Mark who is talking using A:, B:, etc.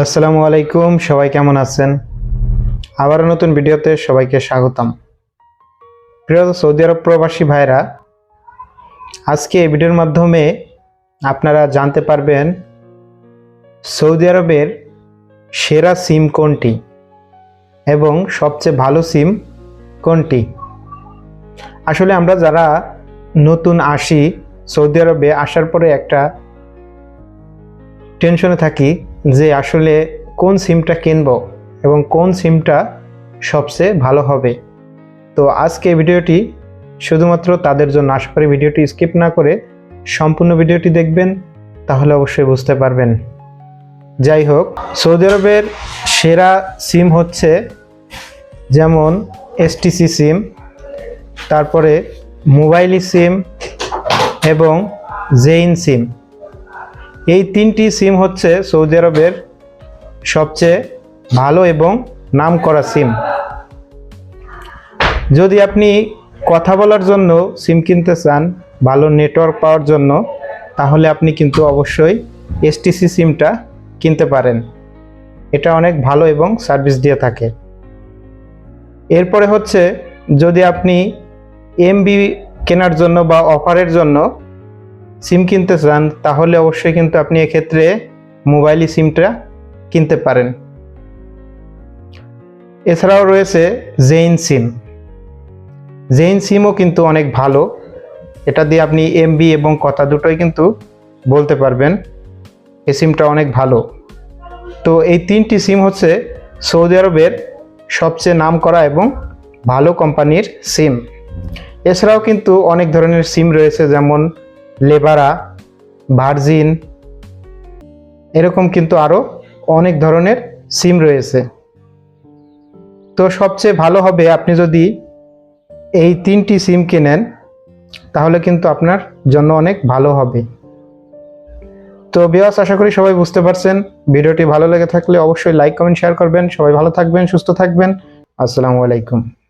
A: আসসালামু আলাইকুম, সবাই কেমন আছেন? আবার নতুন ভিডিওতে সবাইকে স্বাগতম। প্রিয় সৌদি আরব প্রবাসী ভাইরা, আজকে এই ভিডিওর মাধ্যমে আপনারা জানতে পারবেন সৌদি আরবের সেরা সিম কোনটি এবং সবচেয়ে ভালো সিম কোনটি। আসলে আমরা যারা নতুন আসি সৌদি আরবে, আসার পরে একটা টেনশনে থাকি। যে আসলে কোন সিমটা কিনব এবং কোন সিমটা সবচেয়ে ভালো হবে। তো আজকে ভিডিওটি শুধুমাত্র তাদের জন্য, আশা করি ভিডিওটি স্কিপ না করে সম্পূর্ণ ভিডিওটি দেখবেন, তাহলে অবশ্যই বুঝতে পারবেন। যাই হোক, সৌদি আরবের সেরা সিম হচ্ছে যেমন এসটিসি সিম, তারপরে মোবাইলি সিম এবং জেইন সিম। এই তিনটি সিম হচ্ছে সৌদি আরবের সবচেয়ে ভালো এবং নাম করা সিম। যদি আপনি কথা বলার জন্য সিম কিনতে চান, ভালো নেটওয়ার্ক পাওয়ার জন্য, তাহলে আপনি কিন্তু অবশ্যই এসটিসি সিমটা কিনতে পারেন। এটা অনেক ভালো এবং সার্ভিস দিয়ে থাকে। এরপরে হচ্ছে যদি আপনি এমবি কেনার জন্য বা অফারের জন্য সিম কিনতে চান, তাহলে অবশ্যই কিন্তু আপনি এক্ষেত্রে মোবাইলই সিমটা কিনতে পারেন। এছাড়াও রয়েছে জেইন সিম জেইন সিমও কিন্তু অনেক ভালো। এটা দিয়ে আপনি এমবি এবং কথা দুটোই কিন্তু বলতে পারবেন। এই সিমটা অনেক ভালো। তো এই তিনটি সিম হচ্ছে সৌদি আরবের সবচেয়ে নাম করা এবং ভালো কোম্পানির সিম। এছাড়াও কিন্তু অনেক ধরনের সিম রয়েছে, যেমন লেবারা, ভার্জিন, এরকম কিন্তু আরও অনেক ধরনের সিম রয়েছে। তো সবচেয়ে ভালো হবে আপনি যদি এই তিনটি সিম কিনেন, তাহলে কিন্তু আপনার জন্য অনেক ভালো হবে। তো বিয়াস আশা করি সবাই বুঝতে পারছেন। ভিডিওটি ভালো লেগে থাকলে অবশ্যই লাইক কমেন্ট শেয়ার করবেন। সবাই ভালো থাকবেন, সুস্থ থাকবেন। আসসালামু আলাইকুম।